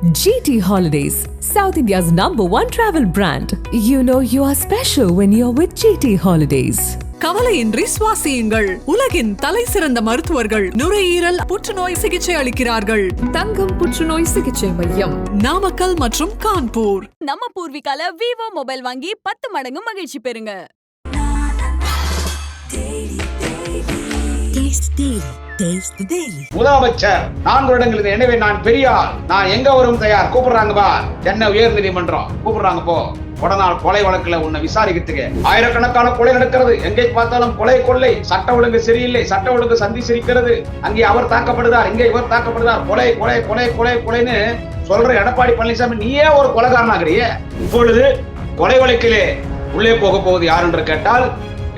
GT Holidays, South India's number one travel brand. You know you are special when you're with GT Holidays. கவலையின்றி சுவாசியுங்கள். உலகின் தலை சிறந்த மருத்துவர்கள் நுரையீரல் புற்றுநோய் சிகிச்சை அளிக்கிறார்கள். தங்கம் புற்றுநோய் சிகிச்சை மையம். நாமக்கல் மற்றும் கான்பூர். நம்ம பூர்விகால விவோ மொபைல் வாங்கி பத்து மடங்கு மகிழ்ச்சி பெறுங்க. முதலமைச்சர் நான்கு வருடங்களுக்கு எனவே நான் பெரியார். நான் எங்க வரும் தயார்? கூப்பிடுறாங்க பா சென்னை உயர் நீதிமன்றம் கூப்பிடுறாங்க போ. கொடநாள் கொலை வழக்குல உன்னை விசாரிக்கிறதுக்கு. ஆயிரக்கணக்கான கொலை நடக்கிறது. எங்கே பார்த்தாலும் கொலை கொள்ளை. சட்ட ஒழுங்கு சரியில்லை. சட்ட ஒழுங்கு சந்தி சிரிக்கிறது அங்கே அவர் தாக்கப்படுதார் இங்கே இவர் தாக்கப்படுதார் கொலை கொலை கொலை கொலை கொலைன்னு சொல்ற எடப்பாடி பழனிசாமி நீயே ஒரு கொலைகாரனாகிறிய. இப்பொழுது கொலை வழக்கிலே உள்ளே போக போவது யார் என்று கேட்டால்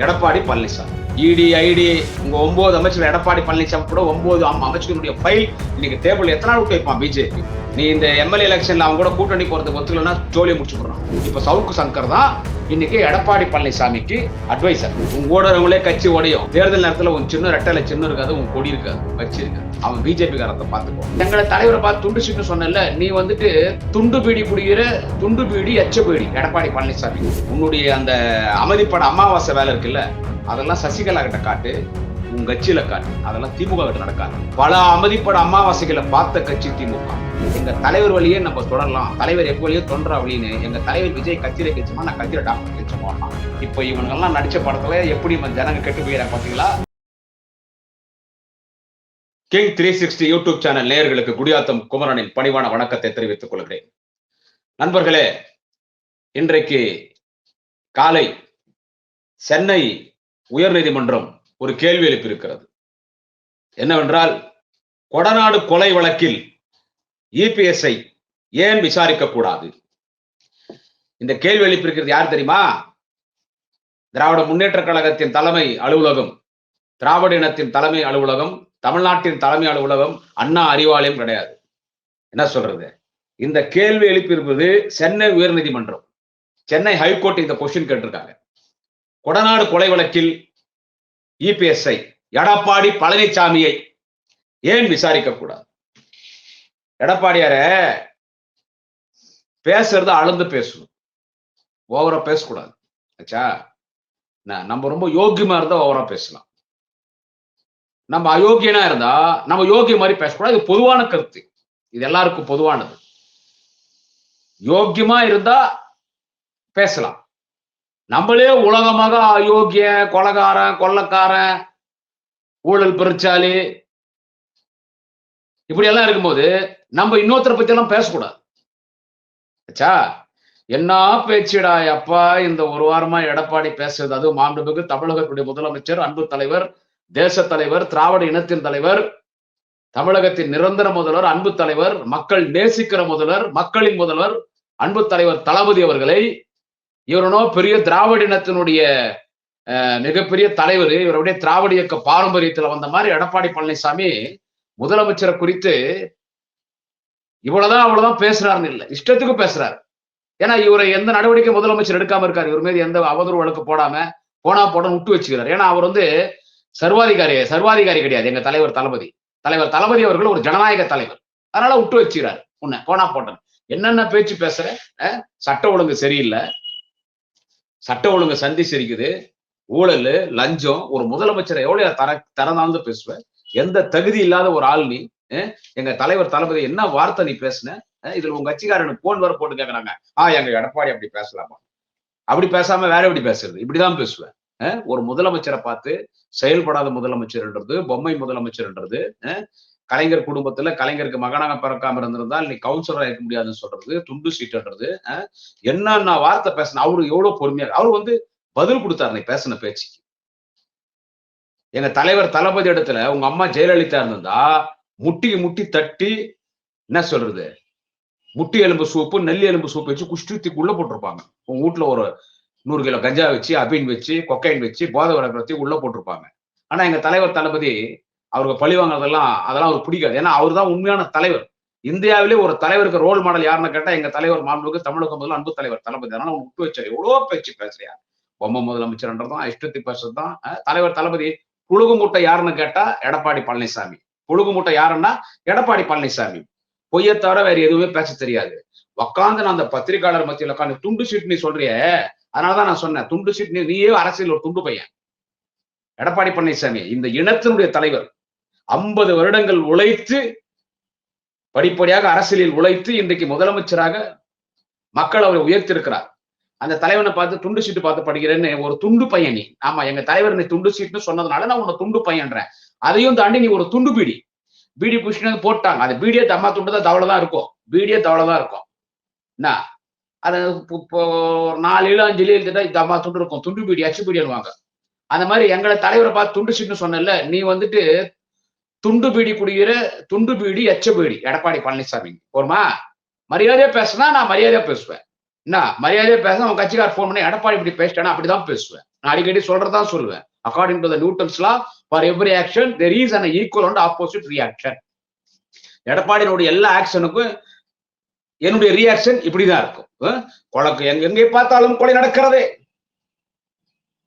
எடப்பாடி பழனிசாமி. இடி ஐடி உங்க ஒன்பது அமைச்சர் எடப்பாடி பழனிசாமி கூட ஒன்பது அமைச்சர்களுடைய ஃபைல் இன்னைக்கு டேபிள் எத்தனை நாள் விட்டு வைப்பான் பிஜேபி நீ இந்த எம்எல்ஏ எலெக்ஷன்ல அவங்க கூட கூட்டணி போறதுக்கு ஒத்துக்கலன்னா ஜோலியை முடிச்சு போடுறான். இப்ப சவுக்கு சங்கர் தான் இன்னைக்கு எடப்பாடி பழனிசாமிக்கு அட்வைசர் உங்க ஓடுறவங்களே கட்சி உடையும். தேர்தல் நேரத்துல உன் சின்ன ரெட்டல சின்ன இருக்காது உன் கொடி இருக்காது வச்சு இருக்காது. அவன் பிஜேபி காரத்தை பார்த்துக்கோ. எங்களை தலைவரை பார்த்து துண்டு சீட்டு சொன்னல நீ வந்துட்டு துண்டு பீடி புடிக்கிற துண்டு பீடி எச்ச பீடி எடப்பாடி பழனிசாமி. உன்னுடைய அந்த அமைதிப்பட அமாவாசை வேலை இருக்குல்ல அதெல்லாம் சசிகலா கிட்ட காட்டு. உங்க கட்சியில காட்டு. அதெல்லாம் திமுக கிட்ட நடக்காது. பல அமைதிப்பட அமாவாசைகளை பார்த்த கட்சி திமுக. எங்க தலைவர் வழியே நம்ம தொடரலாம். தலைவர் எப்போ வழியே தொண்டரா அப்படின்னு எங்க தலைவர் விஜய் கட்சியில கட்சிமா நான் கட்சியில டாக்டர் கட்சி போடலாம் இப்ப இவங்கெல்லாம் நடிச்ச படத்துல எப்படி நம்ம ஜனங்க கெட்டு போயிடறாங்க பாத்தீங்களா? King three sixty YouTube channel நேயர்களுக்கு குடியாத்தம் குமரனின் பணிவான வணக்கத்தை தெரிவித்துக் கொள்கிறேன். நண்பர்களே இன்றைக்கு காலை சென்னை உயர்நீதிமன்றம் ஒரு கேள்வி எழுப்பியிருக்கிறது. என்னவென்றால் கொடநாடு கொலை வழக்கில் இபிஎஸ்ஐ ஏன் விசாரிக்க கூடாது இந்த கேள்வி எழுப்பியிருக்கிறது யார் தெரியுமா? திராவிட முன்னேற்ற கழகத்தின் தலைமை அலுவலகம் திராவிட இனத்தின் தலைமை அலுவலகம் தமிழ்நாட்டின் தலைமை அலுவலகம் அண்ணா அறிவாலயம் கிடையாது. என்ன சொல்றது? இந்த கேள்வி எழுப்பியிருப்பது சென்னை உயர்நீதிமன்றம். சென்னை ஹைகோர்ட் இந்த கொஸ்டின் கேட்டிருக்காங்க. கொடநாடு கொலை வழக்கில் இபிஎஸ்ஐ எடப்பாடி பழனிசாமியை ஏன் விசாரிக்க கூடாது எடப்பாடியார பேசுறது அளந்து பேசணும். ஓவரா பேசக்கூடாது. ஆச்சா நம்ம ரொம்ப யோக்கியமா இருந்தா ஓவரா பேசலாம். நம்ம அயோக்கியனா இருந்தா நம்ம யோகிய மாதிரி பேசக்கூடாது. இது பொதுவான கருத்து. இது எல்லாருக்கும் பொதுவானது. யோக்கியமா இருந்தா பேசலாம். நம்மளே உலகமாக அயோக்கிய கொலகாரன் கொள்ளக்காரன் ஊழல் பெருச்சாலி இப்படி எல்லாம் இருக்கும்போது நம்ம இன்னொருத்தரை பத்தி எல்லாம் பேசக்கூடாது. ஆச்சா என்ன பேச்சுடா அப்பா இந்த ஒரு வாரமா எடப்பாடி பேசுறது? அது மாண்புமிகு தமிழகத்துடைய முதலமைச்சர் அன்பு தலைவர் தேச தலைவர் திராவிட இனத்தின் தலைவர் தமிழகத்தின் நிரந்தர முதல்வர் அன்பு தலைவர் மக்கள் நேசிக்கிற முதல்வர் மக்களின் முதல்வர் அன்பு தலைவர் தளபதி அவர்களை இவரனோ பெரிய திராவிட இனத்தினுடைய மிகப்பெரிய தலைவர் இவருடைய திராவிட இயக்க பாரம்பரியத்துல வந்த மாதிரி எடப்பாடி பழனிசாமி முதலமைச்சரை குறித்து இவ்வளவுதான் அவ்வளவுதான் பேசுறாருன்னு இல்லை. இஷ்டத்துக்கு பேசுறாரு. ஏன்னா இவரை எந்த நடவடிக்கை முதலமைச்சர் எடுக்காம இருக்காரு? இவர் மீது எந்த அவதூறு வழக்கு போடாம போனா போட விட்டு வச்சுக்கிறார். ஏன்னா அவர் வந்து சர்வாதிகாரி சர்வாதிகாரி கிடையாது. எங்க தலைவர் தளபதி. தலைவர் தளபதி அவர்கள் ஒரு ஜனநாயக தலைவர். அதனால விட்டு வச்சுக்கிறாரு. உன்னை போனா போட்டன் என்னென்ன பேச்சு பேசுற? சட்ட ஒழுங்கு சரியில்லை. சட்ட ஒழுங்கு சந்தி சிரிக்குது ஊழல் லஞ்சம் ஒரு முதலமைச்சரை எவ்வளவு தர தரந்தாந்து பேசுவ. எந்த தகுதி இல்லாத ஒரு ஆள் நீ எங்க தலைவர் தளபதி என்ன வார்த்தை நீ பேசுன? இதுல உங்க கட்சிக்காரனுக்கு போன் வர போட்டு கேக்குறாங்க. ஆ எங்க எடப்பாடி அப்படி பேசலாமா? அப்படி பேசாம வேற எப்படி பேசுறது? இப்படிதான் பேசுவேன் ஒரு முதலமைச்சரை பார்த்து செயல்படாத முதலமைச்சர்ன்றது பொம்மை முதலமைச்சர்ன்றது கலைஞர் குடும்பத்துல கலைஞருக்கு மகனாக பிறக்காம இருந்திருந்தால் நீ கவுன்சிலரா இருக்க முடியாதுன்னு சொல்றது துண்டு சீட்டுன்றது என்னன்னா வார்த்தை பேசின அவரு எவ்வளவு பொறுமையா அவரு வந்து பதில் கொடுத்தாரு நீ பேசின பேச்சுக்கு. எங்க தலைவர் தளபதி இடத்துல உங்க அம்மா ஜெயலலிதா இருந்திருந்தா முட்டிக்கு முட்டி தட்டி என்ன சொல்றது? முட்டி எலும்பு சூப்பு நெல்லி எலும்பு சூப்பு வச்சு குஷ்டி உள்ள போட்டிருப்பாங்க. உங்க வீட்டுல ஒரு நூறு கிலோ கஞ்சா வச்சு அபின் வச்சு கொக்கைன் வச்சு போதை வளர்க்கறதை உள்ள போட்டிருப்பாங்க. ஆனா எங்க தலைவர் தளபதி அவருக்கு பழி வாங்குறதெல்லாம் அதெல்லாம் அவருக்கு பிடிக்காது. ஏன்னா அவர் தான் உண்மையான தலைவர். இந்தியாவிலே ஒரு தலைவருக்கு ரோல் மாடல் யாருன்னு கேட்டா எங்க தலைவர் மாண்புக்கு தமிழக முதல்ல அன்பு தலைவர் தளபதி. அதனால விட்டு வச்சாரு. எவ்வளோ பேச்சு பேசுறியா பொம்மை முதலமைச்சர்ன்றதும் இஷ்டத்தை பேசுறதுதான் தலைவர் தளபதி. புழுகுமூட்டை யாருன்னு கேட்டா எடப்பாடி பழனிசாமி. புழுகுமூட்டை யாருன்னா எடப்பாடி பழனிசாமி. பொய்யை தவிர வேற எதுவுமே பேச தெரியாது. உக்காந்து நான் அந்த பத்திரிகையாளர் மத்தியில் உட்காந்து துண்டு சீட் நீ சொல்றிய? அதனாலதான் நான் சொன்னேன் துண்டு சீட் நீ நீயே அரசியல் ஒரு துண்டு பையன். எடப்பாடி பழனிசாமி இந்த இனத்தினுடைய தலைவர். ஐம்பது வருடங்கள் உழைத்து படிப்படியாக அரசியலில் உழைத்து இன்றைக்கு முதலமைச்சராக மக்கள் அவரை உயர்த்திருக்கிறார் அந்த தலைவனை பார்த்து துண்டு சீட்டு பார்த்து படிக்கிறேன்னு ஒரு துண்டு பையன் நீ. ஆமா எங்க தலைவர் நீ துண்டு சீட்டுன்னு சொன்னதுனால நான் உன்னை துண்டு பையன்றேன். அதையும் தாண்டி நீ ஒரு துண்டு பீடி. பீடி புஷ்ணு போட்டாங்க. அது பீடியே தம்மா துண்டு தான் தவளை தான் இருக்கும். பீடியே தவளை தான் இருக்கும். என்ன? அது இப்போ நாலு ஏழு அஞ்சு ஏழு எழுதிட்டா தம்மா துண்டு இருக்கும். துண்டு பீடி அச்சு பீடிடுவாங்க அந்த மாதிரி எங்களை தலைவரை பார்த்து துண்டு சீட்டுன்னு சொன்னல நீ வந்துட்டு துண்டு பீடி குடிக்கிற துண்டு பீடி எச்ச பீடி எடப்பாடி பழனிசாமி. போருமா? மரியாதையா பேசினா நான் மரியாதையா பேசுவேன். என்ன? மரியாதையா பேச உங்க கட்சிக்கார் ஃபோன் பண்ணி எடப்பாடி இப்படி பேசிட்டேன்னா அப்படிதான் பேசுவேன். நான் அடிக்கடி சொல்றதான் சொல்லுவேன். According to the Newton's law for every action there is an equal and opposite reaction எடப்பாடியினுடைய எல்லா ஆக்ஷனுக்கும் என்னுடைய ரியாக்ஷன் இப்படிதான் இருக்கும். அஹ் எங்க எங்கே பார்த்தாலும் கொலை நடக்கிறதே.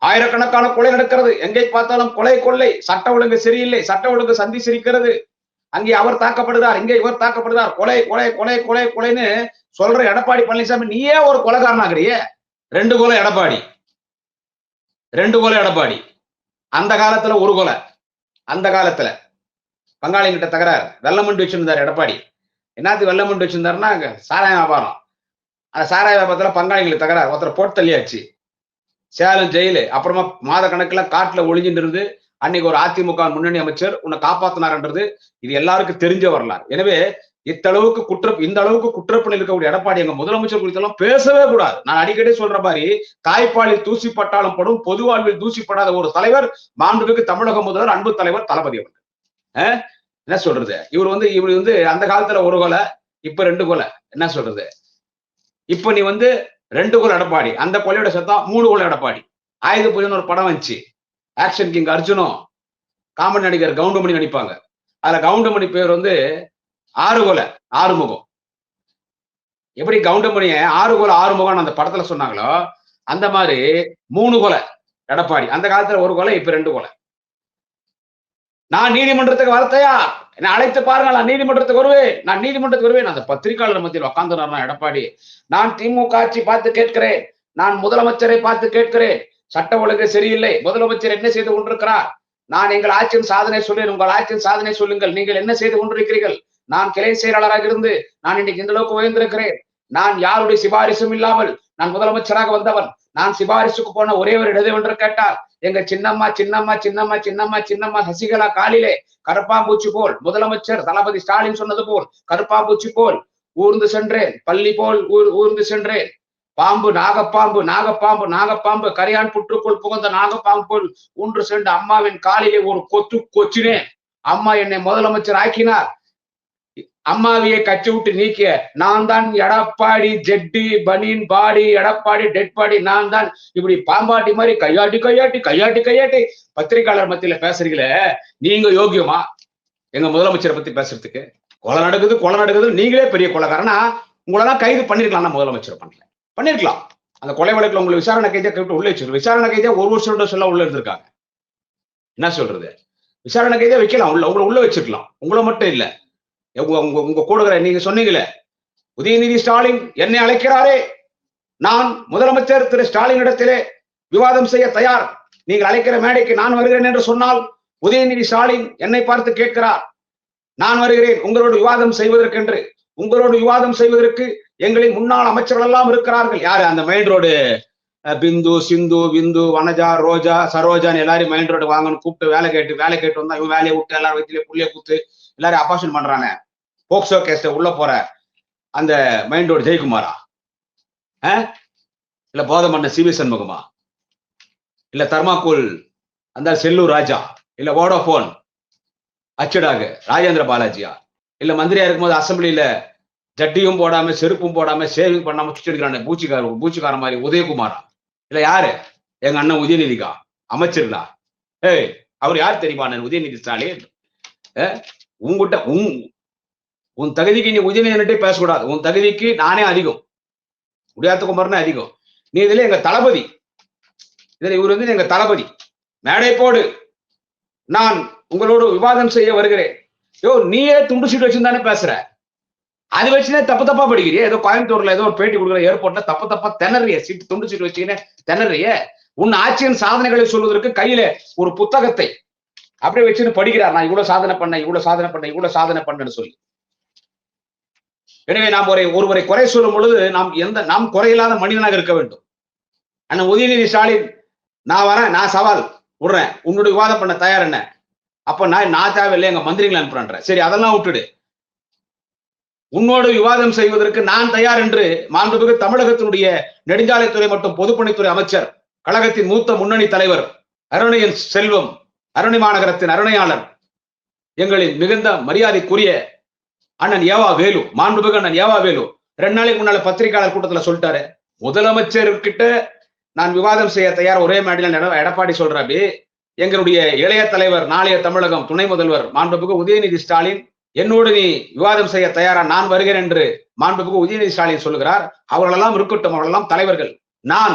ஆயிரக்கணக்கான கொலை நடக்கிறது. எங்கே பார்த்தாலும் கொலை கொள்ளை. சட்ட ஒழுங்கு சரியில்லை. சட்ட ஒழுங்கு சந்தி சிரிக்கிறது. அங்கே அவர் தாக்கப்படுதார் இங்கே இவர் தாக்கப்படுதார் கொலை கொலை கொலை கொலை கொலைன்னு சொல்ற எடப்பாடி பழனிசாமி நீயே ஒரு கொலைகாரனாகிறியே. ரெண்டு கொலை எடப்பாடி. ரெண்டு கொலை எடப்பாடி. அந்த காலத்துல ஒரு கொலை. அந்த காலத்துல. பங்காளிங்கிட்ட தகராறு. வெள்ளமண்டு வச்சிருந்தார் எடப்பாடி. என்னத்து வெள்ளமண்டு வச்சிருந்தாருன்னா அங்க சாராய வியாபாரம். அந்த சாராய வியாபாரத்துல பங்காளிங்களுக்கு தகராறு. ஒருத்தர் போட்டு தள்ளியாச்சு. சேலம் ஜெயிலு. அப்புறமா மாத கணக்குல காட்டுல ஒளிஞ்சுட்டு அன்னைக்கு ஒரு அதிமுக முன்னணி அமைச்சர் உன்னை காப்பாத்தினார்ன்றது இது எல்லாருக்கும் தெரிஞ்ச வரலாறு. எனவே இத்தளவுக்கு குற்ற இந்த அளவுக்கு குற்றப்பணியில் இருக்கக்கூடிய எடப்பாடி எங்க முதலமைச்சர் குறித்தெல்லாம் பேசவே கூடாது. நான் அடிக்கடி சொல்ற மாதிரி தாய்ப்பாலில் தூசிப்பட்டாலும் படும் பொது வாழ்வில் தூசிப்படாத ஒரு தலைவர் மாண்புமிகு தமிழக முதல்வர் அன்பு தலைவர் தளபதி அவர்கள். என்ன சொல்றது? இவர் வந்து இவர் வந்து அந்த காலத்துல ஒரு கொலை இப்ப ரெண்டு கொலை. என்ன சொல்றது? இப்ப நீ வந்து ரெண்டு கொலை எடப்பாடி. அந்த கொலையோட சேர்த்தா மூணு கொலை எடப்பாடி. ஆயுத பூஜைன்னு ஒரு படம் வந்துச்சு. ஆக்ஷன் கிங் அர்ஜுனும் காமெடி நடிகர் கவுண்டமணி நடிப்பாங்க. அதுல கவுண்டமணி பேர் வந்து ஆறு கொலை ஆறுமுகம் எப்படி கவுண்டமணிய ஆறுகொலை ஆறுமுகம்னு அந்த படத்துல சொன்னாங்களோ அந்த மாதிரி மூணு கொலை எடப்பாடி. அந்த காலத்துல ஒரு கொலை இப்ப ரெண்டு கொலை. நான் நீதிமன்றத்துக்கு வரத்தையா? என்னை அழைத்து பாருங்க நான் நீதிமன்றத்துக்கு வருவேன். நான் நீதிமன்றத்துக்கு வருவேன். அந்த பத்திரிகையாளர் மத்தியில் உட்கார்ந்து எடப்பாடி. நான் திமுக ஆட்சி பார்த்து கேட்கிறேன். நான் முதலமைச்சரை பார்த்து கேட்கிறேன். சட்ட ஒழுங்கு சரியில்லை. முதலமைச்சர் என்ன செய்து கொண்டிருக்கிறார்? நான் எங்கள் ஆட்சியின் சாதனை சொல்லேன் உங்கள் ஆட்சியின் சாதனை சொல்லுங்கள். நீங்கள் என்ன செய்து கொண்டிருக்கிறீர்கள்? நான் கிளை செயலாளராக இருந்து நான் இன்னைக்கு இந்த அளவுக்கு உயர்ந்திருக்கிறேன். நான் யாருடைய சிபாரிசும் இல்லாமல் நான் முதலமைச்சராக வந்தவன். நான் சிபாரிசுக்கு போன ஒரே ஒரு இடது என்று கேட்டால் எங்க சின்னம்மா சின்னம்மா சின்னம்மா சின்னம்மா சின்னம்மா சசிகலா காலிலே கருப்பாம்பூச்சி போல் முதலமைச்சர் தளபதி ஸ்டாலின் சொன்னது போல் கருப்பாம்பூச்சி போல் ஊர்ந்து சென்றேன் பள்ளி போல் ஊர் ஊர்ந்து சென்றேன். பாம்பு நாகப்பாம்பு நாகப்பாம்பு நாகப்பாம்பு கரையான் புற்றுக்குள் புகுந்த நாகப்பாம்பு ஊன்று சென்று அம்மாவின் காலிலே ஒரு கொத்து கொச்சினேன். அம்மா என்னை முதலமைச்சர் ஆக்கினார். அம்மாவியை கட்சி விட்டு நீக்கிய நான் தான் எடப்பாடி ஜெட்டி பனின் பாடி எடப்பாடி டெட் பாடி நான் தான் இப்படி பாம்பாட்டி மாதிரி கையாட்டி கையாட்டி கையாட்டி கையாட்டி பத்திரிகையாளர் மத்தியில பேசுறீங்களே நீங்க யோகியமா எங்க முதலமைச்சரை பத்தி பேசுறதுக்கு. கொலை நடக்குது கொலை நடக்குது. நீங்களே பெரிய கொலைக்காரனா உங்களெல்லாம் கைது பண்ணிருக்கலாம் முதலமைச்சர் பண்ணல. பண்ணிருக்கலாம். அந்த கொலை வழக்குல உங்களை விசாரணை கைதியா கேட்டு உள்ள வச்சிருக்கோம் விசாரணை கைதியா ஒரு வருஷம் சொல்ல உள்ள இருந்திருக்காங்க. என்ன சொல்றது? விசாரணை கைதியா வைக்கலாம். உள்ள உங்களை உள்ள வச்சிருக்கலாம். உங்களை மட்டும் இல்லை. உங்க உங்க உங்க கூடுகிற நீங்க சொன்னீங்களே. உதயநிதி ஸ்டாலின் என்னை அழைக்கிறாரே. நான் முதலமைச்சர் திரு ஸ்டாலின் இடத்திலே விவாதம் செய்ய தயார். நீங்கள் அழைக்கிற மேடைக்கு நான் வருகிறேன் என்று சொன்னால் உதயநிதி ஸ்டாலின் என்னை பார்த்து கேட்கிறார். நான் வருகிறேன் உங்களோடு விவாதம் செய்வதற்கென்று. உங்களோடு விவாதம் செய்வதற்கு எங்களின் முன்னாள் அமைச்சர்கள் எல்லாம் இருக்கிறார்கள். யாரு? அந்த மெயின் ரோடு. பிந்து சிந்து விந்து வனஜா ரோஜா சரோஜான்னு எல்லாரும் மெயின் ரோடு வாங்கன்னு கூப்பிட்டு வேலை கேட்டு வேலை கேட்டு வந்தா இவன் வேலையை விட்டு எல்லாரும் வயிற்றுல புள்ளிய குத்து எல்லாரும் அபாஷன் பண்றானே. போக்சோ கேஸ்ல உள்ள போற அந்த மைண்ட் ரோடு ஜெயக்குமாரா இல்ல போதை பண்ண சிவி சண்முகமா? இல்ல தர்மாக்கூல் அந்த செல்லூர் ராஜா? இல்ல வோடோபோன் அச்சடாகு ராஜேந்திர பாலாஜியா? இல்ல மந்திரியா இருக்கும்போது அசம்பிளியில ஜட்டியும் போடாம செருப்பும் போடாம சேவிங் பண்ணாம சுற்றி பூச்சிக்கார பூச்சிக்கார மாதிரி உதயகுமாரா? இல்ல யாரு? எங்க அண்ணன் உதயநிதிக்கா? அமைச்சர்களா? ஏய் அவர் யார் தெரியுமா உதயநிதி ஸ்டாலின்? உங்ககிட்ட உங் உன் தகுதிக்கு நீ உதயநிதிட்டே பேசக்கூடாது. உன் தகுதிக்கு நானே அதிகம். முடியாத குமாரனே அதிகம். நீ இதுல எங்க தளபதி. இதுல இவர் வந்து எங்க தளபதி. மேடை போடு. நான் உங்களோடு விவாதம் செய்ய வருகிறேன். யோ நீயே துண்டு சீட்டு வச்சுருந்தானே பேசுற? அது வச்சுனே தப்பு தப்பா படிக்கிறிய? ஏதோ கோயம்புத்தூர்ல ஏதோ ஒரு பேட்டி கொடுக்குற ஏர்போர்ட்ல தப்பு தப்பா திணறிய. சீட்டு துண்டு சீட்டு வச்சுக்கினே திணறிய. உன் ஆட்சியின் சாதனைகளை சொல்வதற்கு கையில ஒரு புத்தகத்தை அப்படியே வச்சுன்னு படிக்கிறார். நான் இவ்வளவு சாதனை பண்ணேன் இவ்வளவு சாதனை பண்ணேன் இவ்வளவு சாதனை பண்ணேன்னு சொல்லி. எனவே நாம் ஒரு ஒருவரை குறை சொல்லும் பொழுது நாம் எந்த நாம் குறையில்லாத மனிதனாக இருக்க வேண்டும். அண்ணன் உதயநிதி ஸ்டாலின் நான் வரேன் நான் சவால் விடுறேன். உன்னுடைய விவாதம் பண்ண தயார் என்ன? அப்ப நான் நான் தேவையில்லை எங்க மந்திரிகளை அனுப்புறேன் சரி அதெல்லாம் விட்டுடு. உன்னோடு விவாதம் செய்வதற்கு நான் தயார் என்று மாண்புமிகு தமிழகத்தினுடைய நெடுஞ்சாலைத்துறை மற்றும் பொதுப்பணித்துறை அமைச்சர் கழகத்தின் மூத்த முன்னணி தலைவர் அருணையின் செல்வம் அருணை மாநகரத்தின் அருணையாளர் எங்களின் மிகுந்த மரியாதைக்குரிய அண்ணன் ஏவா வேலு மாண்புமிகு அண்ணன் ஏவா வேலு ரெண்டு நாளைக்கு முன்னால பத்திரிகையாளர் கூட்டத்துல சொல்லிட்டாரு. முதலமைச்சர்கிட்ட நான் விவாதம் செய்ய தயார் ஒரே மேடையில் எடப்பாடி சொல்றாப்படி எங்களுடைய இளைய தலைவர் நாளைய தமிழகம் துணை முதல்வர் மாண்புமிகு உதயநிதி ஸ்டாலின் என்னோடு நீ விவாதம் செய்ய தயாரா நான் வருகிறேன் என்று மாண்புமிகு உதயநிதி ஸ்டாலின் சொல்லுகிறார். அவர்களெல்லாம் இருக்கட்டும் அவர்களெல்லாம் தலைவர்கள். நான்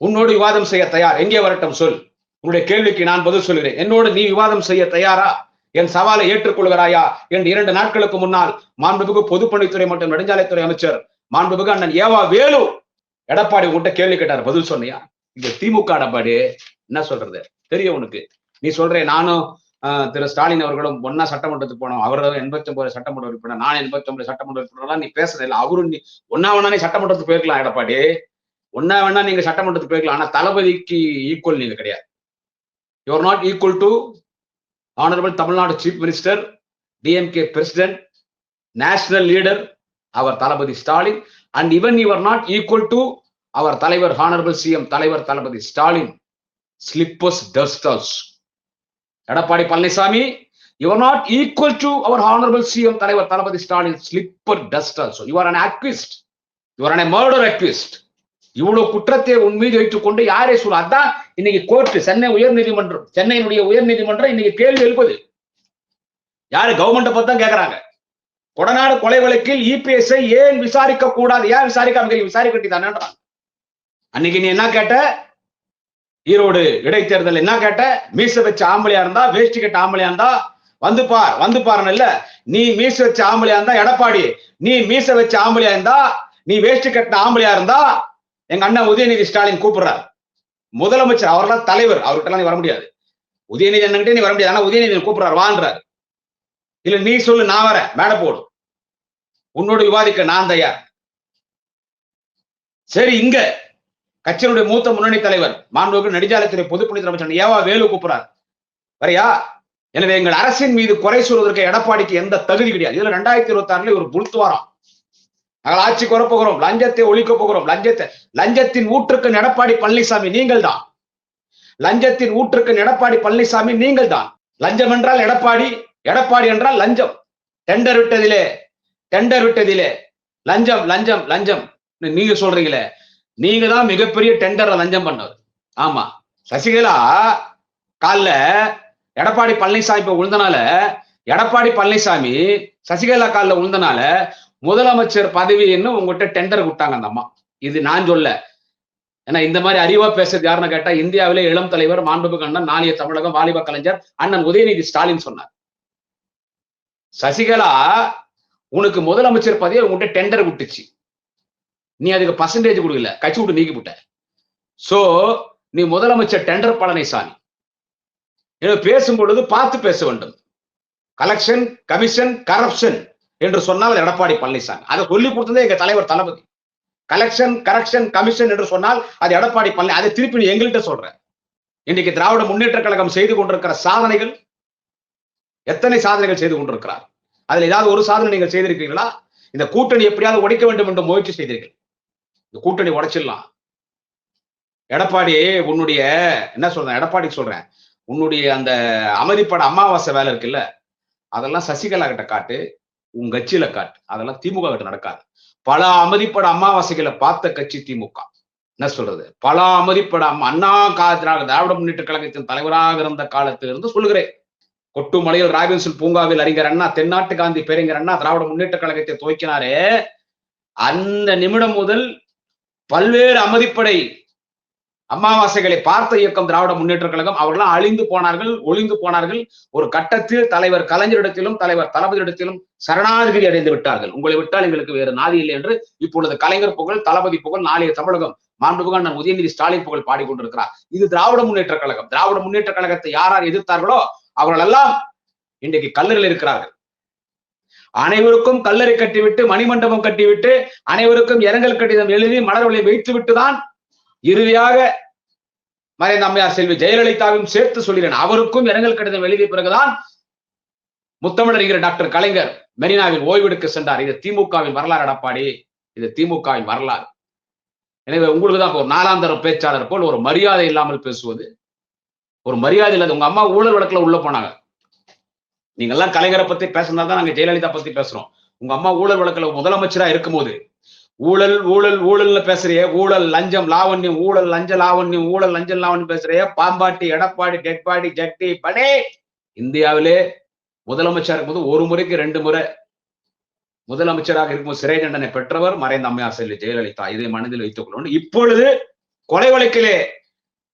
உன்னோடு விவாதம் செய்ய தயார். எங்கே வரட்டும் சொல். உன்னுடைய கேள்விக்கு நான் பதில் சொல்கிறேன் என்னோடு நீ விவாதம் செய்ய தயாரா? என் சவாலை ஏற்றுக்கொள்கிறாயா? என்று இரண்டு நாட்களுக்கு முன்னால் மாண்புமிகு பொதுப்பணித்துறை மற்றும் நெடுஞ்சாலைத்துறை அமைச்சர் மாண்புமிகு அண்ணன் ஏவா வேலு எடப்பாடி உங்கள்கிட்ட கேள்வி கேட்டார். பதில் சொன்னியா? இங்க திமுக எடப்பாடி என்ன சொல்றது? தெரியும் உனக்கு. நீ சொல்றே நானும் ஆஹ், திரு ஸ்டாலின் அவர்களும் ஒன்னா சட்டமன்றத்துக்கு போனோம். அவரும் எண்பத்தி ஒன்பது சட்டமன்ற உறுப்பினர் நான் எண்பத்தி ஒன்பது சட்டமன்ற உறுப்பினர்லாம் நீ பேசுறது இல்லை. அவரும் நீ ஒன்னா வேணா நீ சட்டமன்றத்துக்கு போயிருக்கலாம் எடப்பாடி. ஒன்னா வேணா நீங்க சட்டமன்றத்துக்கு போயிருக்கலாம். ஆனா தளபதிக்கு ஈக்குவல் நீங்க கிடையாது. You are not equal to honourable Tamil Nadu chief minister DMK president national leader our Thalapathy Stalin and இவன் you are not equal to அவர் தலைவர் ஹானரபிள் சிஎம் தலைவர் Thalapathy Stalin slippers dusters Edappadi Palaniswami you are not equal to our honourable CM தலைவர் Thalapathy Stalin slipper dust also you are an accused you are an murder accused இவ்வளவு குற்றத்தை உன் மீது வைத்துக் கொண்டு யாரே சொல்ல அதான் இன்னைக்கு கோர்ட் சென்னை உயர்நீதிமன்றம் சென்னையினுடைய உயர்நீதிமன்றம் இன்னைக்கு கேள்வி எழுப்புது. யாரு? கவர்மெண்ட்டை பத்தி தான் கேக்குறாங்க. கொடநாடு கொலை வழக்கில் இபிஎஸ்ஐ ஏன் விசாரிக்க கூடாது? ஏன் விசாரிக்காம இருக்கீங்க? விசாரிக்க வேண்டியதானேன்றாங்க அன்னைக்கு நீ என்ன கேட்ட? ஈரோடு இடைத்தேர்தல் என்ன கேட்ட? மீச வச்ச ஆம்பளையா இருந்தா வேஷ்டி கட்ட ஆம்பளையா இருந்தா வந்து பார் வந்து பாருன்னு இல்ல. நீ மீச வச்ச ஆம்பளையா இருந்தா எடப்பாடி நீ மீச வச்ச ஆம்பளையா இருந்தா நீ வேஷ்டி கட்டின ஆம்பளையா இருந்தா எங்க அண்ணன் உதயநிதி ஸ்டாலின் கூப்பிடுறார். முதலமைச்சர் அவர்லாம் தலைவர் அவர்கிட்ட நீ வர முடியாது. உதயநிதி அண்ணன்கிட்ட நீ வர முடியாது ஆனா உதயநிதி கூப்பிடுறார் வான்றார். இல்ல நீ சொல்லு நான் வரேன் மேடை போடு. உன்னோடு விவாதிக்க நான் தயார். சரி இங்க கட்சியினுடைய மூத்த முன்னணி தலைவர் மாண்புமிகு நெடுஞ்சாலைத்துறை பொதுப்பணித்துறை அமைச்சர் ஏவா வேலு கூப்பிடுறார். வரையா? எனவே எங்கள் அரசின் மீது குறை சொல்வதற்கு எடப்பாடிக்கு எந்த தகுதி கிடையாது. இதுல ரெண்டாயிரத்தி இருபத்தி ஆறுல ஒரு புல்துவாரம் நாங்கள் ஆட்சிக்கு வரப்போகிறோம் லஞ்சத்தை ஒழிக்க போகிறோம். லஞ்சத்தை லஞ்சத்தின் ஊற்றுக்கு எடப்பாடி பழனிசாமி நீங்கள் தான் லஞ்சத்தின் ஊற்றுக்கு எடப்பாடி பழனிசாமி நீங்கள் தான் லஞ்சம் என்றால் எடப்பாடி எடப்பாடி என்றால் லஞ்சம். டெண்டர் விட்டதிலே டெண்டர் விட்டதிலே. லஞ்சம் லஞ்சம் லஞ்சம். நீங்க சொல்றீங்களே. நீங்க தான் மிகப்பெரிய டெண்டர்ல லஞ்சம் பண்ணவர். ஆமா. சசிகலா கால்ல எடப்பாடி பழனிசாமி இப்ப உழுந்தனால எடப்பாடி பழனிசாமி சசிகலா கால்ல உழுந்தனால முதலமைச்சர் பதவின்னு உங்ககிட்ட டெண்டர் விட்டாங்க அந்த அம்மா. இது நான் சொல்ல. ஏன்னா இந்த மாதிரி அறிவா பேசுறது யாருன்னு கேட்டா இந்தியாவிலே இளம் தலைவர் மாண்புமிகு அண்ணன் நாளைய தமிழகம் வாலிப கலைஞர் அண்ணன் உதயநிதி ஸ்டாலின் சொன்னார். சசிகலா உனக்கு முதலமைச்சர் பதவி உங்ககிட்ட டெண்டர் விட்டுச்சு நீ அதுக்கு பர்சன்டேஜ் கொடுக்கல. கட்சி விட்டு நீக்கி விட்ட. சோ நீ முதலமைச்சர் டெண்டர் பழனிசாமி சாமி பேசும் பொழுது பார்த்து பேச வேண்டும். கலெக்ஷன் கமிஷன் கரப்ஷன் என்று சொன்னால் எடப்பாடி பழனிசாமி. அதை சொல்லி கொடுத்ததே எங்க தலைவர் தளபதி. கலெக்ஷன் கரெக்ஷன் கமிஷன் என்று சொன்னால் அது எடப்பாடி பழனி அதை திருப்பி நீ எங்கள்கிட்ட சொல்றேன் இன்னைக்கு திராவிட முன்னேற்ற கழகம் செய்து கொண்டிருக்கிற சாதனைகள் எத்தனை சாதனைகள் செய்து கொண்டிருக்கிறார்? அதில் ஏதாவது ஒரு சாதனை நீங்கள் செய்திருக்கீங்களா இந்த கூட்டணி எப்படியாவது உடைக்க வேண்டும் என்று முயற்சி செய்தீர்கள். இந்த கூட்டணி உடைச்சிடலாம். எடப்பாடி உன்னுடைய என்ன சொல்றேன் எடப்பாடிக்கு சொல்றேன். உன்னுடைய அந்த அமைதிப்பட அமாவாசை வேலை இருக்குல்ல? அதெல்லாம் சசிகலா கிட்ட காட்டு. உன் கட்சியில காட்டு. அதெல்லாம் திமுக கிட்ட நடக்காது. பல அமதிப்பட அமாவாசைகளை பார்த்த கட்சி திமுக. என்ன சொல்றது? பல அமதிப்பட அம்மா அண்ணா காலத்தினாக திராவிட முன்னேற்ற கழகத்தின் தலைவராக இருந்த காலத்திலிருந்து சொல்லுகிறேன். கொட்டுமலையில் ராபின்சன் பூங்காவில் அறிஞர் அண்ணா தென்னாட்டு காந்தி பேரறிஞர் அண்ணா திராவிட முன்னேற்ற கழகத்தை துவக்கினாரே. அந்த நிமிடம் முதல் பல்வேறு அமதிப்படை அமாவாசைகளை பார்த்த இயக்கம் திராவிட முன்னேற்ற கழகம் அவர்களாம் அழிந்து போனார்கள் ஒளிந்து போனார்கள். ஒரு கட்டத்தில் தலைவர் கலைஞரிடத்திலும் தலைவர் தளபதியிடத்திலும் சரணாகதி அடைந்து விட்டார்கள். உங்களை விட்டால் எங்களுக்கு வேறு நாதி இல்லை என்று இப்பொழுது கலைஞர் புகழ் தளபதி புகழ் நாளைய தமிழகம் மாண்புமிகு அண்ணன் உதயநிதி ஸ்டாலின் புகழ் பாடிக்கொண்டிருக்கிறார். இது திராவிட முன்னேற்ற கழகம். திராவிட முன்னேற்ற கழகத்தை யார் யார் எதிர்த்தார்களோ அவர்களெல்லாம் இன்றைக்கு கல்லறையில் இருக்கிறார்கள். அனைவருக்கும் கல்லறை கட்டிவிட்டு மணிமண்டபம் கட்டிவிட்டு அனைவருக்கும் இரங்கல் கடிதம் எழுதி மலர்களை வைத்து விட்டுதான் இறுதியாக மறைந்த அம்மையார் செல்வி ஜெயலலிதாவையும் சேர்த்து சொல்கிறேன் அவருக்கும் இரங்கல் கடிதம் எழுதிய பிறகுதான் முத்தமிழறிஞர் டாக்டர் கலைஞர் மெரினாவில் ஓய்வெடுக்க சென்றார். இது திமுகவின் வரலாறு எடப்பாடி இது திமுகவின் வரலாறு. எனவே உங்களுக்கு தான் ஒரு நாலாந்தர பேச்சாளர் போல் ஒரு மரியாதை இல்லாமல் பேசுவது. ஒரு மரியாதை இல்லாத உங்க அம்மா ஊழல் வழக்குல உள்ள போனாங்க. நீங்க எல்லாம் கலைஞரை பத்தி பேசினா தான் நாங்க ஜெயலலிதா பத்தி பேசுறோம். உங்க அம்மா ஊழல் வழக்குல முதலமைச்சரா இருக்கும்போது ஊழல் ஊழல் ஊழல்ல பேசுறிய. ஊழல் லஞ்சம் லாவண்யம் ஊழல் லஞ்ச லாவண்யம் ஊழல் லஞ்சம் லாவண்யம் பேசுறிய. பாம்பாட்டி எடப்பாடி டெட்பாடி ஜட்டி படே இந்தியாவிலே முதலமைச்சர் இருக்கும்போது ஒரு முறைக்கு ரெண்டு முறை முதலமைச்சராக இருக்கும்போது சிறை தண்டனை பெற்றவர் மறைந்த அம்மையார் செல்வி ஜெயலலிதா. இதை மனதில் வைத்துக் கொள்ளணும் இப்பொழுது கொலை வழக்கிலே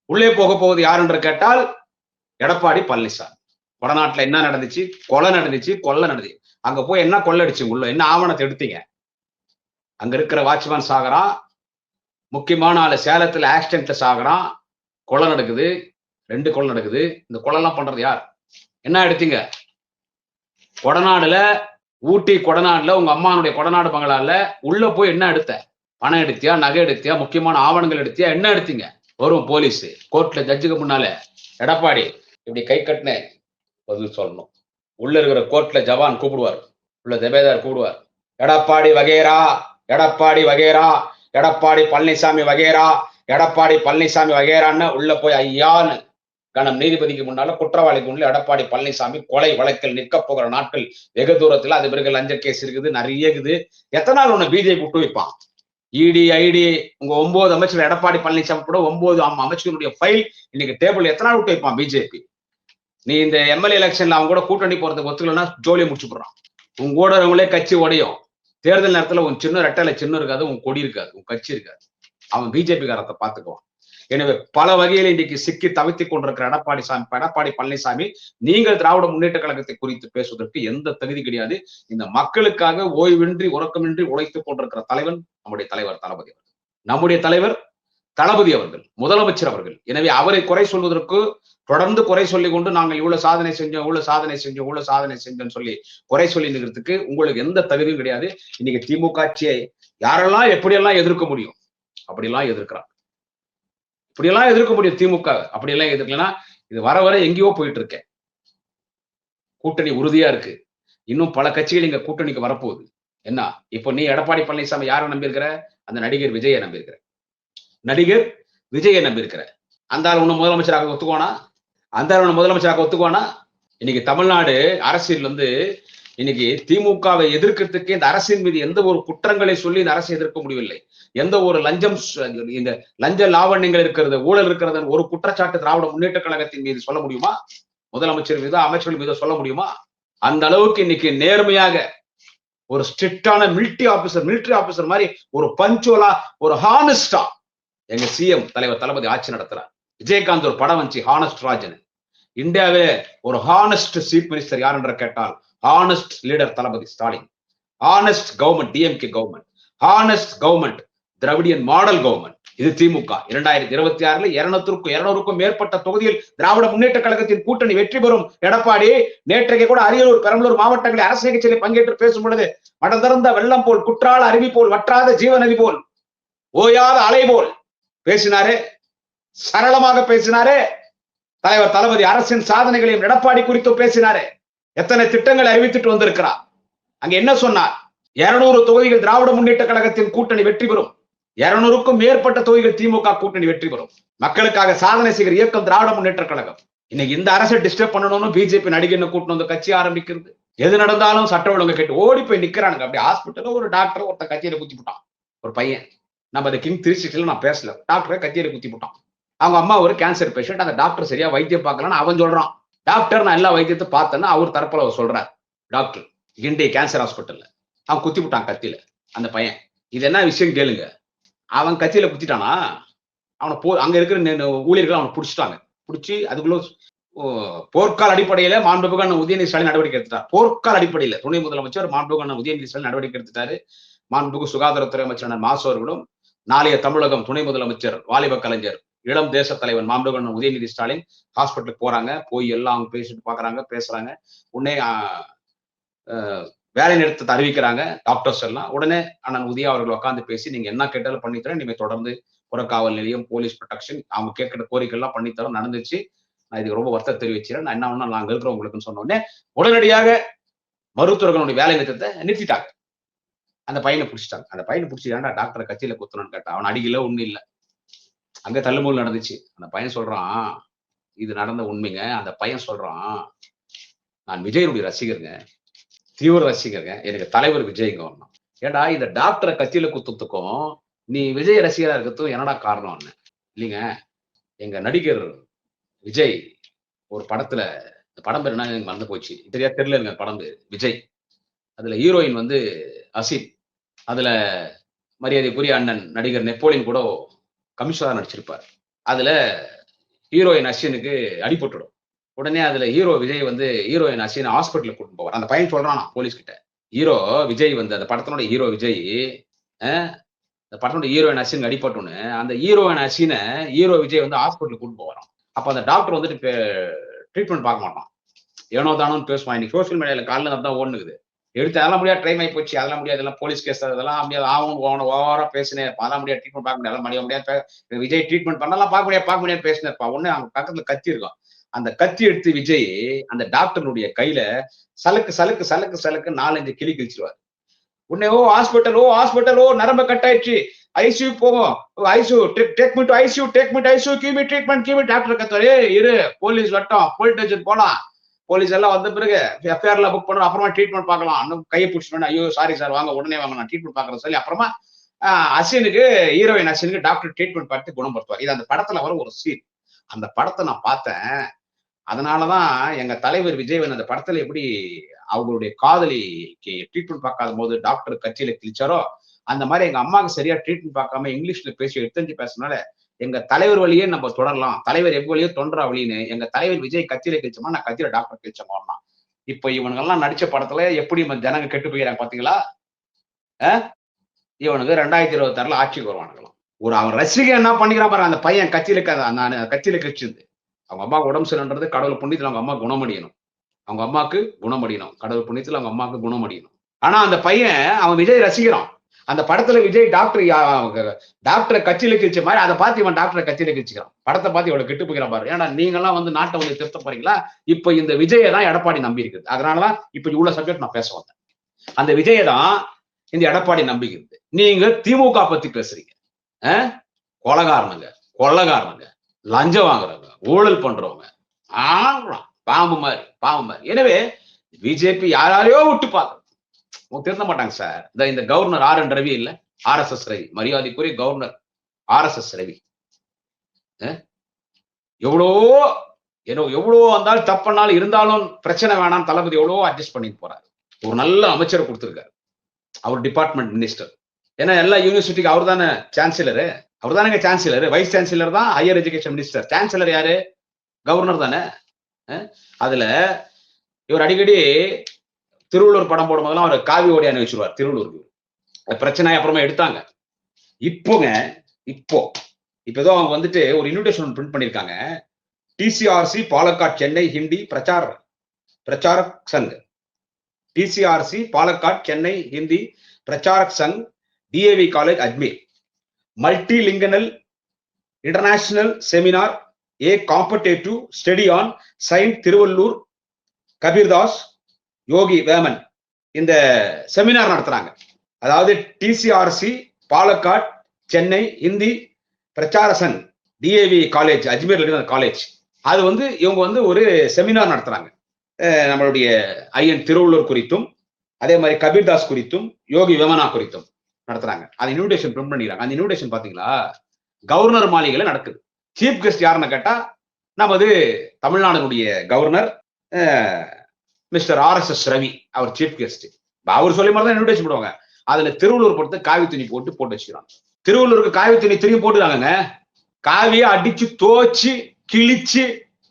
உள்ளே போக போவது யார் என்று கேட்டால் எடப்பாடி பழனிசாமி. வடநாட்டுல என்ன நடந்துச்சு? கொலை நடந்துச்சு கொள்ளை நடந்துச்சு. அங்க போய் என்ன கொள்ளடிச்சு உள்ள? என்ன ஆவணத்தை எடுத்தீங்க? அங்க இருக்கிற வாட்ச்மேன் சாகுறான். முக்கியமான ஆளு சேலத்துல ஆக்சிடென்ட்ல சாகுறான். கொலை நடக்குது. ரெண்டு கொலை நடக்குது. இந்த கொலைலாம் பண்றது யார்? என்ன எடுத்தீங்க? கொடநாடுல ஊட்டி கொடநாடுல உங்க அம்மானுடைய கொடநாடு பங்களால உள்ள போய் என்ன எடுத்த? பணம் எடுத்தியா? நகை எடுத்தியா? முக்கியமான ஆவணங்கள் எடுத்தியா? என்ன எடுத்தீங்க? வரும் போலீஸ். கோர்ட்ல ஜட்ஜுக்கு முன்னால எடப்பாடி இப்படி கை கட்டின பதில் சொல்லணும். உள்ள இருக்கிற கோர்ட்ல ஜவான் கூப்பிடுவார். உள்ள ஜபேதார் கூப்பிடுவார். எடப்பாடி வகையரா எடப்பாடி வகேரா எடப்பாடி பழனிசாமி வகேரா எடப்பாடி பழனிசாமி வகேரான்னு உள்ள போய் ஐயான்னு கணம் நீதிபதிக்கு முன்னால குற்றவாளிக்கு முன்னால எடப்பாடி பழனிசாமி கொலை வழக்கில் நிற்க போகிற நாட்கள் வெகு தூரத்துல அது பிறகு லஞ்ச கேஸ் இருக்குது நிறைய இருக்குது. எத்தனை நாள் உன்னை பிஜேபி விட்டு வைப்பான்? இடி ஐடி உங்க ஒன்பது அமைச்சர் எடப்பாடி பழனிசாமி கூட ஒன்பது அமைச்சருடைய ஃபைல் இன்னைக்கு டேபிள் எத்தனை நாள் விட்டு வைப்பான் பிஜேபி நீ இந்த எம்எல்ஏ எலெக்ஷன்ல அவங்க கூட கூட்டணி போறதுக்கு ஒத்துக்கலன்னா ஜோலியை முடிச்சு போடுறான். உங்க கூட அவங்களே கட்சி உடையும். தேர்தல் நேரத்துல உன் சின்ன ரெட்டல சின்ன இருக்காது உன் கொடி இருக்காது உன் கட்சி இருக்காது. அவன் பிஜேபி காரத்தை பாத்துக்குவான் எனவே பல வகையில் இன்றைக்கு சிக்கி தவித்துக் கொண்டிருக்கிற எடப்பாடி சாமி எடப்பாடி பழனிசாமி நீங்கள் திராவிட முன்னேற்ற கழகத்தை குறித்து பேசுவதற்கு எந்த தகுதி கிடையாது. இந்த மக்களுக்காக ஓய்வின்றி உறக்கமின்றி உழைத்துக் கொண்டிருக்கிற தலைவன் நம்முடைய தலைவர் தளபதி நம்முடைய தலைவர் தளபதி அவர்கள் முதலமைச்சர் அவர்கள். எனவே அவரை குறை சொல்வதற்கு தொடர்ந்து குறை சொல்லி கொண்டு நாங்கள் இவ்வளவு சாதனை செஞ்சோம் இவ்வளவு சாதனை செஞ்சோம் இவ்வளவு சாதனை செஞ்சோம்னு சொல்லி குறை சொல்லி நிற்கிறதுக்கு உங்களுக்கு எந்த தகுதியும் கிடையாது. இன்னைக்கு திமுக ஆட்சியை யாரெல்லாம் எப்படியெல்லாம் எதிர்க்க முடியும் அப்படிலாம் எதிர்க்கிறான் இப்படியெல்லாம் எதிர்க்க முடியும் திமுக அப்படியெல்லாம் எதிர்க்கலன்னா இது வர வர எங்கேயோ போயிட்டு இருக்கேன் கூட்டணி உறுதியா இருக்கு. இன்னும் பல கட்சிகள் இங்க கூட்டணிக்கு வரப்போகுது. என்ன? இப்போ நீ எடப்பாடி பழனிசாமி யாரை நம்பியிருக்கிற? அந்த நடிகர் விஜயை நம்பியிருக்கிற. நடிகர் விஜயை நம்பியிருக்கிற அந்த ஆள் ஒன்று முதலமைச்சராக ஒத்துக்கோனா அந்த ஆள் ஒன்று முதலமைச்சராக ஒத்துக்கோனா இன்னைக்கு தமிழ்நாடு அரசியல் வந்து இன்னைக்கு திமுகவை எதிர்க்கிறதுக்கு இந்த அரசின் மீது எந்த ஒரு குற்றங்களை சொல்லி இந்த அரசை எதிர்க்க முடியவில்லை. எந்த ஒரு லஞ்சம் இந்த லஞ்ச லாவண்யங்கள் இருக்கிறது ஊழல் இருக்கிறது ஒரு குற்றச்சாட்டு திராவிட முன்னேற்ற கழகத்தின் மீது சொல்ல முடியுமா? முதலமைச்சர் மீதோ அமைச்சர்கள் மீதோ சொல்ல முடியுமா? அந்த அளவுக்கு இன்னைக்கு நேர்மையாக ஒரு ஸ்ட்ரிக்டான மிலிட்டரி ஆபீசர் மிலிட்டரி ஆபீசர் மாதிரி ஒரு பஞ்சுவலா ஒரு ஹானஸ்டா எங்க சிஎம் தலைவர் தளபதி ஆட்சி நடத்துறார் விஜயகாந்த் ஒரு படம் வந்துச்சு ஹானஸ்ட் ராஜன் இந்தியாவே ஒரு ஹானஸ்ட் சீஃப் மினிஸ்டர் யார் என்று கேட்டால் honest leader Thalapathy Stalin honest government DMK government honest government Dravidian model government இது திமுக. இரண்டாயிரத்தி இருபத்தி ஆறுல இருநூத்திற்கும் இருநூறுக்கும் மேற்பட்ட தொகுதியில் திராவிட முன்னேற்ற கழகத்தின் கூட்டணி வெற்றி பெறும் எடப்பாடி நேற்றைக்கு கூட அரியலூர் பெரம்பலூர் மாவட்டங்களில் அரசு நிகழ்ச்சியில் பங்கேற்று பேசும் பொழுது மடந்திறந்த வெள்ளம் போல் குற்றால அருவி போல் வற்றாத ஜீவநதி போல் ஓயாத அலை போல் பேசினாரே சரளமாக பேசினாரே தலைவர் தளபதி அரசின் சாதனைகளையும் எடப்பாடி குறித்து பேசினாரே. எத்தனை திட்டங்களை அறிவித்துட்டு வந்திருக்கிறார்? அங்க என்ன சொன்னார்? இருநூறு தொகுதிகள் திராவிட முன்னேற்ற கழகத்தின் கூட்டணி வெற்றி பெறும். இருநூறுக்கும் மேற்பட்ட தொகுதிகள் திமுக கூட்டணி வெற்றி பெறும். மக்களுக்காக சாதனை செய்கிற இயக்கம் திராவிட முன்னேற்ற கழகம். இன்னைக்கு இந்த அரசை டிஸ்டர்ப் பண்ணணும்னு பிஜேபி நடிகர்னு கூட்டணும் வந்து கட்சி ஆரம்பிக்கிறது? எது நடந்தாலும் சட்ட ஒழுங்கு கேட்டு ஓடி போய் நிக்கிறானுங்க. அப்படி ஹாஸ்பிட்டல்ல ஒரு டாக்டர் ஒருத்த கட்சியில குத்தி போட்டான் ஒரு பையன். நம்ம அந்த கிங் த்ரீ சிக்ஸ்டில நான் பேசல. டாக்டரை கத்தியில குத்தி போட்டான். அவங்க அம்மா ஒரு கேன்சர் பேஷண்ட் அந்த டாக்டர் சரியா வைத்தியம் பார்க்கலன்னு அவன் சொல்றான். டாக்டர் நான் எல்லா வைத்தியத்தை பார்த்தேன்னு அவர் தரப்புல அவர் சொல்றார். டாக்டர் கிண்டி கேன்சர் ஹாஸ்பிட்டல்ல அவன் குத்தி விட்டான் கத்தியில அந்த பையன். இது என்ன விஷயம் கேளுங்க. அவன் கத்தியில குத்திட்டானா? அவனை போ அங்க இருக்கிற ஊழியர்கள் அவனை பிடிச்சிட்டாங்க. பிடிச்சி அதுக்குள்ள ஓ, அடிப்படையில மாண்புகான உதயநிதி ஸ்டாலின் நடவடிக்கை எடுத்துட்டார். போர்க்கால் அடிப்படையில துணை முதலமைச்சர் மாண்புகான உதயநிதி ஸ்டாலின் நடவடிக்கை எடுத்துட்டாரு. மாண்புமிகு சுகாதாரத்துறை அமைச்சர் மாசோர்களும் மாசு அவர்களும் நாளைய தமிழகம் துணை முதலமைச்சர் வாலிப கலைஞர் இளம் தேச தலைவன் மாமல்லபுரம் உதயநிதி ஸ்டாலின் ஹாஸ்பிட்டலுக்கு போறாங்க. போய் எல்லாம் அவங்க பேசிட்டு பாக்குறாங்க பேசுறாங்க. உடனே ஆஹ், வேலை நிறுத்தத்தை அறிவிக்கிறாங்க டாக்டர்ஸ் எல்லாம். உடனே அண்ணன் உதயா அவர்கள் உட்காந்து பேசி நீங்க என்ன கேட்டாலும் பண்ணித்தரேன் நீங்க தொடர்ந்து புறக்காவல் நிலையம் போலீஸ் ப்ரொடெக்ஷன் அவங்க கேட்கிற கோரிக்கை எல்லாம் பண்ணித்தரோம் நடந்துச்சு. நான் இதுக்கு ரொம்ப வருத்தம் தெரிவிச்சிடறேன் நான் என்ன ஒண்ணு நாங்க இருக்கிறோம் உங்களுக்குன்னு சொன்ன உடனே உடனடியாக மருத்துவர்களுடைய வேலை நிறுத்தத்தை நிறுத்திட்டாங்க. அந்த பையனை பிடிச்சிட்டாங்க. அந்த பையனை பிடிச்சி ஏன்டா டாக்டரை கத்தியில குத்தணும்னு கேட்டான் அவன் அடிக்கல ஒண்ணு இல்லை. அங்க தள்ளுமூல் நடந்துச்சு. அந்த பையன் சொல்றான் இது நடந்த உண்மைங்க. அந்த பையன் சொல்றான் நான் விஜயனுடைய ரசிகருங்க. தீவிர ரசிகருங்க. எனக்கு தலைவர் விஜய்ங்க வரணும் ஏன்டா இந்த டாக்டரை கத்தியில குத்துறதுக்கும் நீ விஜய் ரசிகரா இருக்கிறதுக்கும் என்னடா காரணம்னு? இல்லைங்க எங்க நடிகர் விஜய் ஒரு படத்துல இந்த படம் பேர் என்ன? எனக்கு மறந்து போச்சு. தெரியா தெரியல எனக்கு படம் விஜய். அதுல ஹீரோயின் வந்து அசின் அதுல மரியாதைக்குரிய அண்ணன் நடிகர் நெப்போலியன் கூட கமிஷனராக நடிச்சிருப்பார். அதுல ஹீரோயின் அஸ்வினுக்கு அடிபட்டுடும். உடனே அதுல ஹீரோ விஜய் வந்து ஹீரோயின் அஸ்வின் ஹாஸ்பிட்டலுக்கு கூட்டு போவார். அந்த பையன் சொல்றானா போலீஸ் கிட்ட ஹீரோ விஜய் வந்து அந்த படத்தினோட ஹீரோ விஜய் அந்த படத்தோட ஹீரோயின் அஸ்வின் அடிபட்டோன்னு அந்த ஹீரோயின் அஸ்வினை ஹீரோ விஜய் வந்து ஹாஸ்பிட்டலுக்கு கூட்டு போவாராம். அப்போ அந்த டாக்டர் வந்துட்டு ட்ரீட்மெண்ட் பார்க்க மாட்டான். ஏனோ தானோன்னு பேசுவான். இன்னைக்கு சோஷியல் மீடியாவில் காலில் தான் ஓடுனுக்குது. எடுத்து அதெல்லாம் முடியாது டைம் ஆகி போச்சு. அதெல்லாம் முடியாது. இதெல்லாம் போலீஸ் கேஸ் அதெல்லாம் முடியாது. ஆகும் ஓன ஓவரா பேசினேன். அதெல்லாம் முடியாது. ட்ரீட்மெண்ட் பார்க்க முடியாது. அதெல்லாம் முடியாது. முடியாது விஜய் ட்ரீட்மெண்ட் பண்ணலாம் பார்க்க முடியாது. பார்க்க முடியாது பேசினேப்பா ஒன்று அவங்க பக்கத்துல கத்தி இருக்கும். அந்த கத்தி எடுத்து விஜய் அந்த டாக்டருடைய கையில சலுக்கு சலுக்கு சலுக்கு சலுக்கு நாலஞ்சு கிளி கிழிச்சிருவார். உடனே ஓ ஹாஸ்பிட்டல் ஓ ஹாஸ்பிட்டல் ஓ நரம்பு கட் ஆயிடுச்சு. ஐசியூ போகும். ICU take meet ICU take meet ICU give treatment gimme doctor கத்துவாரு இரு போலீஸ் வட்டம் போலீஸ் ஸ்டேஷன் போலாம். போலீஸ் எல்லாம் வந்த பிறகு எஃப்ஐஆர்ல புக் பண்ணணும் அப்புறமா ட்ரீட்மெண்ட் பார்க்கலாம். இன்னும் கையை பிடிச்சிட்டு ஐயோ சாரி சார் வாங்க உடனே வாங்க நான் ட்ரீட்மெண்ட் பார்க்கறேன் சொல்லி அப்புறமா அசினுக்கு ஹீரோயின் அசினுக்கு டாக்டர் ட்ரீட்மெண்ட் பார்த்து குணப்படுத்துவார். இது அந்த படத்துல வர ஒரு சீன் அந்த படத்தை நான் பார்த்தேன். அதனாலதான் எங்க தலைவர் விஜய் அந்த படத்துல எப்படி அவங்களுடைய காதலிக்கு ட்ரீட்மெண்ட் பார்க்காத போது டாக்டர் கட்சியில கிழிச்சாரோ அந்த மாதிரி எங்க அம்மாவுக்கு சரியா ட்ரீட்மெண்ட் பார்க்காம இங்கிலீஷ்ல பேசி எடுத்து பேசினால எங்க தலைவர் வழியே நம்ம தொடரலாம். தலைவர் எவ்வளவு வழியோ தொண்டரா வழின்னு எங்க தலைவர் விஜய் கத்திர கிழிச்சோமா நான் கத்திர டாக்டர் கிழிச்சோமா இப்ப இவனுங்கெல்லாம் நடிச்ச படத்துல எப்படி நம்ம ஜனங்க கெட்டு போயிடறாங்க பாத்தீங்களா? இவனுக்கு ரெண்டாயிரத்தி இருபத்தி ஆறுல ஆட்சிக்கு வருவானுங்களாம். ஒரு அவன் ரசிகன் என்ன பண்ணிக்கிறான் பாரு அந்த பையன் கத்தியில க- அந்த கத்தியில கிழிச்சிருந்து அவங்க அம்மா உடம்பு சரின்றது கடவுள் புண்ணியத்துல அவங்க அம்மா குணமடியணும். அவங்க அம்மாவுக்கு குணமடியணும். கடவுள் புண்ணியத்துல அவங்க அம்மாவுக்கு குணமடியணும். ஆனா அந்த பையன் அவன் விஜய் ரசிக்கிறான் அந்த படத்துல விஜய் டாக்டர் டாக்டரை கட்சியில கிழிச்ச மாதிரி அதை பார்த்து இவன் டாக்டரை கட்சியில கிழிச்சுக்கிறான். படத்தை பார்த்து இவ்வளவு கெட்டு போய்க்கிறான் பாரு. ஏன்னா நீங்க எல்லாம் வந்து நாட்டை வந்து திருத்த போறீங்களா? இப்ப இந்த விஜயை தான் எடப்பாடி நம்பி இருக்குது. அதனாலதான் இப்ப இவ்வளவு சப்ஜெக்ட் நான் பேச வந்தேன். அந்த விஜயை தான் இந்த எடப்பாடி நம்பிக்கிறது. நீங்க திமுக பத்தி பேசுறீங்க. அஹ்? கொலகாரனுங்க கொள்ளகாரனுங்க லஞ்சம் வாங்குறவங்க ஊழல் பண்றவங்க. ஆடுறான் பாம்பு மாதிரி பாம்பு மாதிரி. எனவே பிஜேபி யாராலையோ விட்டு பார்க்கணும். திருந்த மாட்டாங்க சார் இந்த இந்த கவர்னர் ஆர் என் ரவி இல்ல ஆர் எஸ் எஸ் ரவி. மரியாதைக்குரிய governor R S S Ravi. எவ்வளோ ஏதோ எவ்வளோ வந்தாலும் தப்புனாலும் இருந்தாலும் பிரச்சனை வேணாம் தளபதி எவ்வளோ அட்ஜஸ்ட் பண்ணிட்டு போறாரு. ஒரு நல்ல அமைச்சர் கொடுத்துருக்காரு. அவர் டிபார்ட்மெண்ட் மினிஸ்டர் ஏன்னா எல்லா யூனிவர்சிட்டிக்கு அவர் தானே சான்சலரு அவர் தானேங்க சான்சலர் வைஸ் சான்சலர் தான் ஹையர் எஜுகேஷன் மினிஸ்டர் சான்சலர் யாரு? கவர்னர் தானே? அதுல இவர் அடிக்கடி திருவள்ளூர் படம் போடும் போதெல்லாம் அவர் காவி ஓடி அணிவிச்சிருவார் திருவள்ளூருக்கு அது பிரச்சனை அப்புறமா எடுத்தாங்க. இப்போங்க இப்போ இப்ப ஏதோ அவங்க வந்துட்டு ஒரு இன்விடேஷன் பிரிண்ட் பண்ணிருக்காங்க. டிசிஆர்சி பாலக்காட் சென்னை ஹிந்தி பிரச்சார பிரச்சாரக் Sangh டிசிஆர்சி Palakkad Chennai Hindi Pracharak Sangh DAV college Ajmer. Multilingual international seminar a comparative study on saint Thiruvallur Kabirdas Yogi Vemana இந்த செமினார் நடத்துறாங்க. அதாவது டிசிஆர்சி பாலக்காட் சென்னை இந்தி பிரச்சார சங் டிஏவி காலேஜ் அஜ்மீர்ல இருக்கிற காலேஜ் அது வந்து இவங்க வந்து ஒரு செமினார் நடத்துறாங்க. நம்மளுடைய ஐயன் திருவள்ளூர் குறித்தும் அதே மாதிரி கபீர்தாஸ் குறித்தும் யோகி வேமனா குறித்தும் நடத்துறாங்க. அது இன்விடேஷன் பிரிண்ட் பண்ணிக்கிறாங்க. அந்த இன்விடேஷன் பாத்தீங்களா? கவர்னர் மாளிகையில நடக்குது. சீஃப் கெஸ்ட் யாருன்னு கேட்டா நமது தமிழ்நாடுனுடைய governor mister R S S Ravi அவர் சீஃப் கெஸ்ட் அவர் சொல்லி மாதிரி தான் இன்விடேஷன் போடுவாங்க. அதுல திருவள்ளூர் பொறுத்து காவி துணி போட்டு போட்டு வச்சுக்கிறாங்க. திருவள்ளூருக்கு காவி துணி திரும்பி போட்டுறாங்க காவியை அடிச்சு தோச்சு கிழிச்சு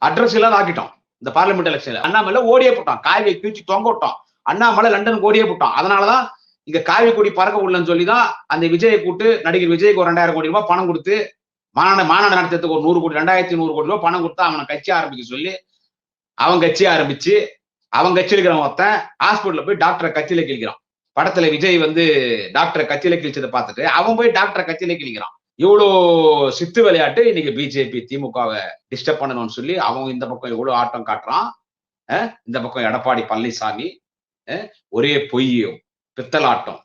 அட்ரஸ் இல்லாத ஆக்கிட்டோம். இந்த பார்லிமெண்ட் எலெக்ஷன்ல அண்ணாமலை ஓடியே போட்டான். காவியை கிழிச்சு தொங்க விட்டோம் அண்ணாமலை லண்டனுக்கு ஓடியே போட்டான். அதனாலதான் இங்க காவி கொடி பறக்க விடலன்னு சொல்லி தான் அந்த விஜயை கூட்டு நடிகர் விஜய்க்கு ஒரு ரெண்டாயிரம் கோடி ரூபாய் பணம் கொடுத்து மாநாடு மாநாடு நடத்துறதுக்கு ஒரு நூறு கோடி ரெண்டாயிரத்தி நூறு கோடி ரூபாய் பணம் கொடுத்து அவனை கட்சி ஆரம்பிக்க சொல்லி அவன் கட்சி ஆரம்பிச்சு அவன் கட்சியில் இருக்கிறவன் ஒருத்தன் ஹாஸ்பிட்டல்ல போய் டாக்டரை கட்சியில கிழிக்கிறான். படத்துல விஜய் வந்து டாக்டரை கட்சியில கிழிச்சதை பார்த்துட்டு அவன் போய் டாக்டரை கட்சியில கிழிக்கிறான். இவ்வளோ சித்து விளையாட்டு இன்னைக்கு பிஜேபி திமுகவை டிஸ்டர்ப் பண்ணணும்னு சொல்லி அவன் இந்த பக்கம் எவ்வளோ ஆட்டம் காட்டுறான். இந்த பக்கம் எடப்பாடி பழனிசாமி ஒரே பொய்யும் பித்தலாட்டம்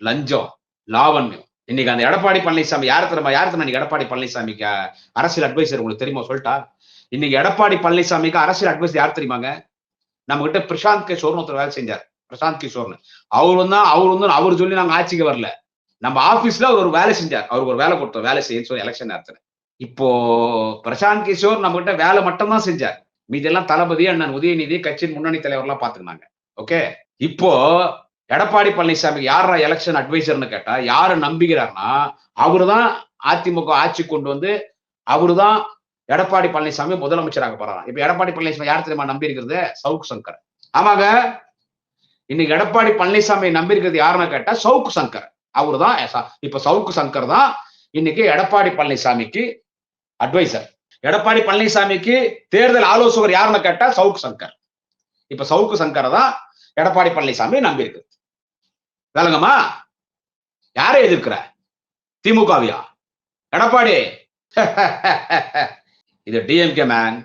லஞ்சம் லாவண்யம். இன்னைக்கு அந்த எடப்பாடி பழனிசாமி யார் திரும்ப யார் திரும்ப இன்னைக்கு எடப்பாடி பழனிசாமிக்கு அரசியல் அட்வைசர் உங்களுக்கு தெரியுமா? சொல்லிட்டா. இன்னைக்கு எடப்பாடி பழனிசாமிக்கு அரசியல் அட்வைஸ் யார் தெரியுமாங்க? நம்ம கிட்ட பிரசாந்த் கிஷோர்னு ஒருத்தர் வேலை செஞ்சார். பிரசாந்த் கிஷோர்னு அவர் வந்து அவர் வந்து அவர் சொல்லி நாங்க ஆட்சிக்கு வரல. நம்ம ஆபீஸ்ல அவர் ஒரு வேலை செஞ்சார். அவருக்கு ஒரு வேலை கொடுத்தோம். வேலை செய்ய சொல்லி எலெக்ஷன் நேரத்துல. இப்போ பிரசாந்த் கிஷோர் நம்ம கிட்ட வேலை மட்டும்தான் செஞ்சார். மீதெல்லாம் தளபதி அண்ணன் உதயநிதி கட்சியின் முன்னணி தலைவர்லாம் பாத்துக்கினாங்க ஓகே? இப்போ எடப்பாடி பழனிசாமி யாரா எலெக்ஷன் அட்வைசர்னு கேட்டா யாரு நம்புகிறார்னா அவருதான் அதிமுக ஆட்சி கொண்டு வந்து அவருதான் எடப்பாடி பழனிசாமி முதலமைச்சராக போறாராம். இப்ப எடப்பாடி பழனிசாமி யார் தெரியுமா நம்பி இருக்கிறது? சவுக் சங்கர். ஆமாங்க. இன்னைக்கு எடப்பாடி பழனிசாமி நம்பி இருக்கிறது யாருன்னு கேட்டா சவுக்கு சங்கர். அவர் தான் இப்ப சவுக்கு சங்கர் தான் இன்னைக்கு எடப்பாடி பழனிசாமிக்கு அட்வைசர் எடப்பாடி பழனிசாமிக்கு தேர்தல் ஆலோசகர் யாருன்னு கேட்டா சவுக்கு சங்கர். இப்ப சவுக்கு சங்கரை தான் எடப்பாடி பழனிசாமி நம்பி இருக்கு. வேலங்கம்மா யாரை எதிர்க்கிற? திமுகவியா? எடப்பாடி. இது டிஎம்கே மேன்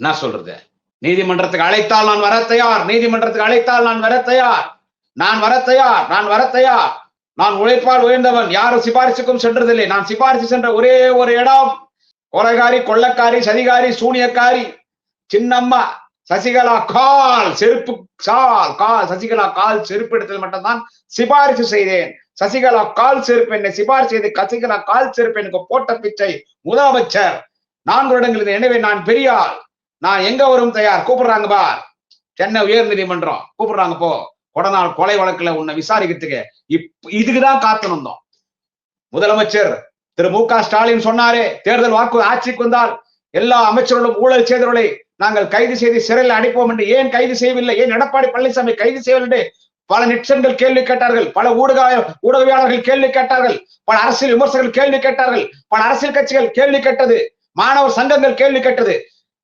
என்ன சொல்றது? நீதிமன்றத்துக்கு அழைத்தால் நான் வர தயார். நீதிமன்றத்துக்கு அழைத்தால் நான் வர தயார். நான் வர தயார். நான் வர தயார். நான் உழைப்பால் உயர்ந்தவன். யாரும் சிபாரிசுக்கும் சென்றதில்லை. நான் சிபாரிசு சென்ற ஒரே ஒரு இடம். கொலைகாரி கொள்ளக்காரி சதிகாரி சூனியக்காரி சின்னம்மா சசிகலா கால் செருப்பு சால் கால் சசிகலா கால் செருப்பு இடத்தில் மட்டும்தான் சிபாரிசு செய்தேன். சசிகலா கால் செருப்பு என்னை சிபாரிசு செய்து சசிகலா கால் செருப்பு எனக்கு போட்ட பிச்சை முதலமைச்சர். நான்கு வருடங்களுக்கு எனவே நான் பெரியாள் நான் எங்க வரும் தயார்? கூப்பிடுறாங்க பார். சென்னை உயர் நீதிமன்றம். கூப்பிடுறாங்க போ. கொடநாள் கொலை வழக்குல உன்னை விசாரிக்கிறதுக்கு இப் இதுக்குதான் காத்து வந்தோம். முதலமைச்சர் திரு மு க ஸ்டாலின் சொன்னாரே தேர்தல் வாக்கு ஆட்சிக்கு வந்தால் எல்லா அமைச்சர்களும் ஊழல் செய்தவர்களை நாங்கள் கைது செய்து சிறையில் அடைப்போம் என்று ஏன் கைது செய்யவில்லை? ஏன் எடப்பாடி பழனிசாமி கைது செய்யவில்லை என்று பல நெட்சன்கள் கேள்வி கேட்டார்கள் பல ஊடக ஊடகவியாளர்கள் கேள்வி கேட்டார்கள் பல அரசியல் விமர்சகர்கள் கேள்வி கேட்டார்கள் பல அரசியல் கட்சிகள் கேள்வி கேட்டது. மாணவர் சங்கங்கள் கேள்வி கேட்டது.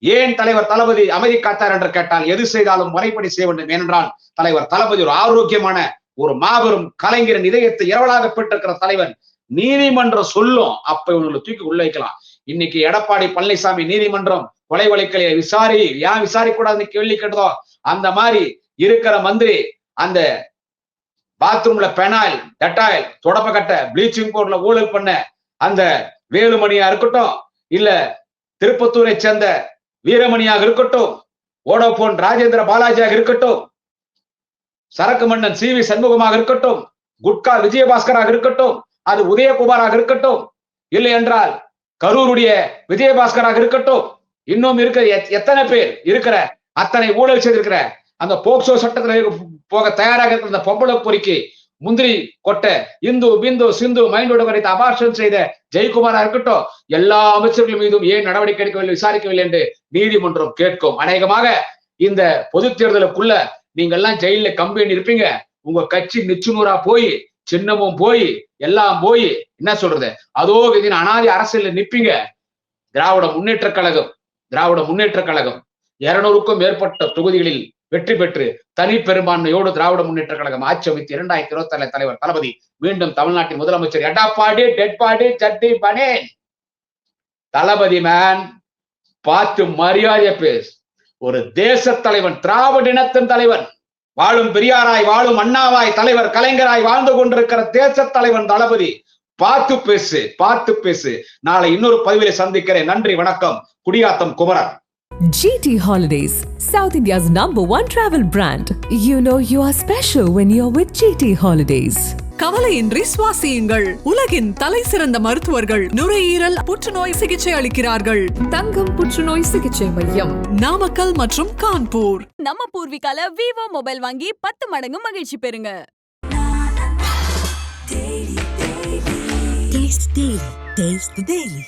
ஏன் தலைவர் தளபதி அமைதி காத்தார் என்று கேட்டால் எது செய்தாலும் முறைப்படி செய்ய வேண்டும். ஏனென்றால் தலைவர் தளபதி ஒரு ஆரோக்கியமான ஒரு மாபெரும் கலைஞரின் இதயத்தை இரவலாக பெற்றிருக்கிற தலைவன் நீதிமன்றம் சொல்லும். அப்ப இவங்களை தூக்கி உள்ள வைக்கலாம். இன்னைக்கு எடப்பாடி பழனிசாமி நீதிமன்றம் கொலை வழக்கலை விசாரி ஏன் விசாரிக்க கூடாதுன்னு கேள்வி கேட்டதோ? அந்த மாதிரி இருக்கிற மந்திரி அந்த பாத்ரூம்ல பெனாயில் டெட்டாயில் தொடப்பக்கட்ட ப்ளீச்சிங் பவுடர்ல ஊழல் பண்ண அந்த வேலுமணியா இருக்கட்டும் இல்ல திருப்பத்தூரை சேர்ந்த வீரமணியாக இருக்கட்டும் ஓடோபோன் ராஜேந்திர பாலாஜியாக இருக்கட்டும் சரக்கு மன்னன் சி வி சண்முகமாக இருக்கட்டும் குட்கா விஜயபாஸ்கராக இருக்கட்டும் அது உதயகுமாராக இருக்கட்டும் இல்லை என்றால் கரூருடைய விஜயபாஸ்கராக இருக்கட்டும் இன்னும் இருக்க எத்- எத்தனை பேர் இருக்கிற அத்தனை ஊழல் செய்திருக்கிற அந்த போக்சோ சட்டத்தில் போக தயாராக இருக்கிற அந்த பொம்பளை பொறிக்கு முந்திரி கொட்டை இந்து பிந்து சிந்து மைண்டோட வரைத்த அபார்ஷன் செய்த ஜெயக்குமாரா இருக்கட்டும் எல்லா அமைச்சர்கள் மீதும் ஏன் நடவடிக்கை எடுக்கவில்லை விசாரிக்கவில்லை என்று நீதிமன்றம் கேட்கும். அநேகமாக இந்த பொது தேர்தலுக்குள்ள நீங்க எல்லாம் ஜெயில கம்பெனி இருப்பீங்க. உங்க கட்சி நிச்சுநூறா போய் சின்னமும் போய் எல்லாம் போய் என்ன சொல்றது? அதோ விதின் அனாதி அரசியல்ல நிப்பீங்க. திராவிட முன்னேற்ற கழகம் திராவிட முன்னேற்ற கழகம் இருநூறுக்கும் மேற்பட்ட தொகுதிகளில் வெற்றி பெற்று தனி பெரும்பான்மையோடு திராவிட முன்னேற்ற கழகம் ஆட்சி அமைத்து இரண்டாயிரத்தி இருபத்தி ஆறு தலைவர் தளபதி மீண்டும் தமிழ்நாட்டின் முதலமைச்சர் எடப்பாடி டெட்பாடி சட்டி பனேன் தளபதி மேன் பார்த்து மரியாதை பேசு. ஒரு தேச தலைவன் திராவிட இனத்தின் தலைவன். வாழும் பெரியாராய் வாழும் அண்ணாவாய் தலைவர் கலைஞராய் வாழ்ந்து கொண்டிருக்கிற தேச தலைவன் தளபதி. பார்த்து பேசு பார்த்து பேசு. நாளை இன்னொரு பதிவிலை சந்திக்கிறேன். நன்றி வணக்கம். Gudiyatham Kumaran. GT Holidays, South India's number one travel brand. You know you are special when you're with GT Holidays. கவலையின்றி சுவாசியுங்கள் உலகின் தலை சிறந்த மருத்துவர்கள் நுரையீரல் புற்றுநோய் சிகிச்சை அளிக்கிறார்கள் தங்கம் புற்றுநோய் சிகிச்சை மையம் நாமக்கல் மற்றும் கான்பூர் நம்ம பூர்விகால விவோ மொபைல் வாங்கி பத்து மடங்கு மகிழ்ச்சி பெறுங்க Taste Daily. Taste the Daily.